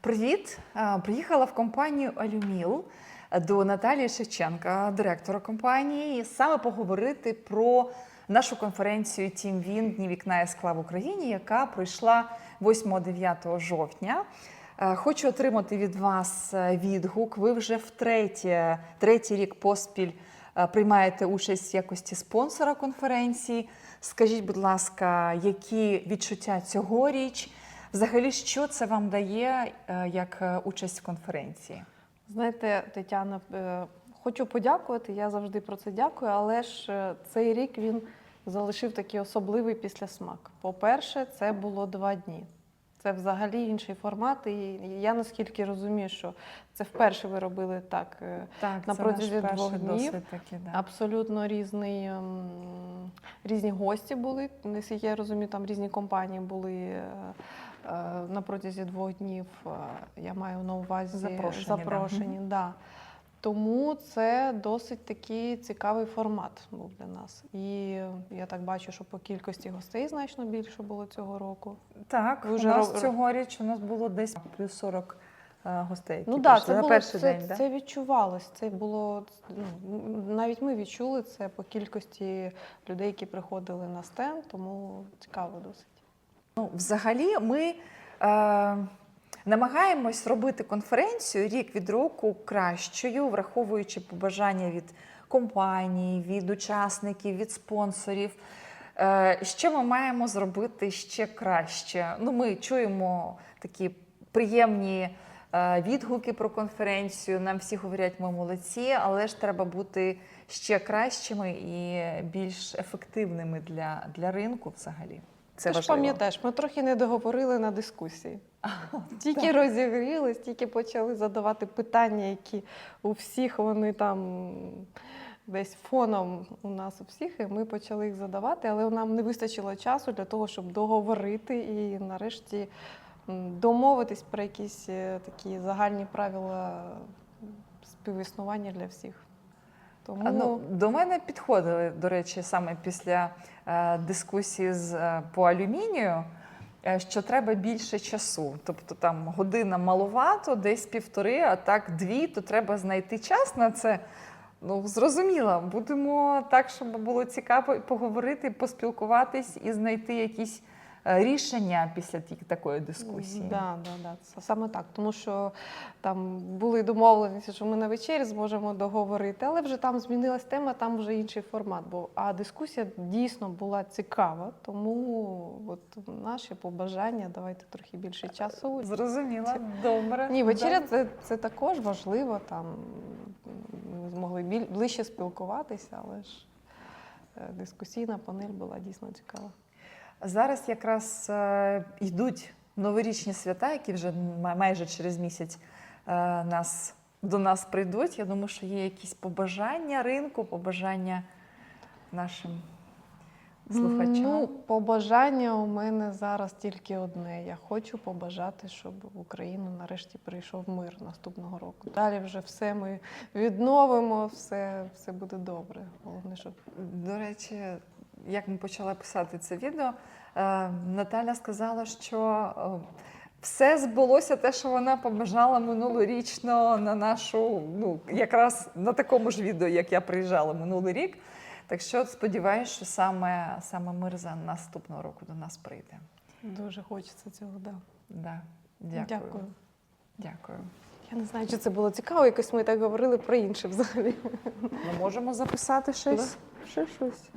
Привіт! Приїхала в компанію Алюміл до Наталії Шевченка, директора компанії, саме поговорити про нашу конференцію Тім Він Дні вікна і скла в Україні, яка пройшла 8-9 жовтня. Хочу отримати від вас е, відгук. Ви вже втретє, третій рік поспіль е, приймаєте участь в якості спонсора конференції. Скажіть, будь ласка, які відчуття цьогоріч? Взагалі, що це вам дає е, як е, участь в конференції? Знаєте, Тетяна, е, хочу подякувати. Я завжди про це дякую, але ж цей рік він залишив такий особливий післясмак. По-перше, це було два дні. Це взагалі інший формат. І я наскільки розумію, що це вперше ви робили так. Так, На протязі двох днів такий, да. Абсолютно різний, ем, різні гості були. Наскільки я розумію, там різні компанії були на протязі двох днів. е, Я маю на увазі Запрошені, запрошені да. Тому це досить такий цікавий формат був для нас. І я так бачу, що по кількості гостей значно більше було цього року. Так, Ви у нас роб- цьогоріч у нас було десь плюс 40 е, гостей. Які Ну так, прийшли це було перший це, день. да? це відчувалось. Це було ну, навіть ми відчули це по кількості людей, які приходили на стенд, тому цікаво досить. Ну, взагалі, ми е, намагаємось робити конференцію рік від року кращою, враховуючи побажання від компаній, від учасників, від спонсорів. Е, що ми маємо зробити ще краще? Ну, ми чуємо такі приємні е, відгуки про конференцію. Нам всі говорять, ми молодці, але ж треба бути ще кращими і більш ефективними для, для ринку взагалі. Це Ти ж важливо. пам'ятаєш, ми трохи не договорили на дискусії. Тільки розігрілись, тільки почали задавати питання, які у всіх вони там десь фоном у нас у всіх, і ми почали їх задавати, але нам не вистачило часу для того, щоб договорити і нарешті домовитись про якісь е, такі загальні правила співіснування для всіх. Тому Ну, до мене підходили, до речі, саме після е, дискусії з, е, по алюмінію, е, що треба більше часу. Тобто там година маловато, десь півтори, а так дві, то треба знайти час на це. Ну, зрозуміло, будемо так, щоб було цікаво поговорити, поспілкуватись і знайти якісь рішення після ті- такої дискусії. Да, да, да. Саме так. Тому що там були домовленості, що ми на вечері зможемо договорити, але вже там змінилась тема, там вже інший формат був. А дискусія дійсно була цікава, тому от наші побажання, давайте трохи більше часу. Зрозуміло, добре. Ні, вечеря Да. це, це також важливо. Там ми змогли біль, ближче спілкуватися, але ж е, дискусійна панель була дійсно цікава. Зараз якраз е, йдуть новорічні свята, які вже майже через місяць е, нас, до нас прийдуть. Я думаю, що є якісь побажання ринку, побажання нашим слухачам. Ну, побажання у мене зараз тільки одне. Я хочу побажати, щоб в Україну нарешті прийшов мир наступного року. Далі вже все ми відновимо, все, все буде добре. Головне, щоб До речі, як ми почали писати це відео, е, Наталя сказала, що е, все збулося те, що вона побажала минулорічно на нашу, ну якраз на такому ж відео, як я приїжджала минулий рік. Так що сподіваюся, що саме, саме мир за наступного року до нас прийде. дуже хочеться цього. Да. Да. Дякую. Дякую. Дякую. Я не знаю, чи це було цікаво. Якось ми так говорили про інше взагалі. Ми можемо записати щось? Ще щось.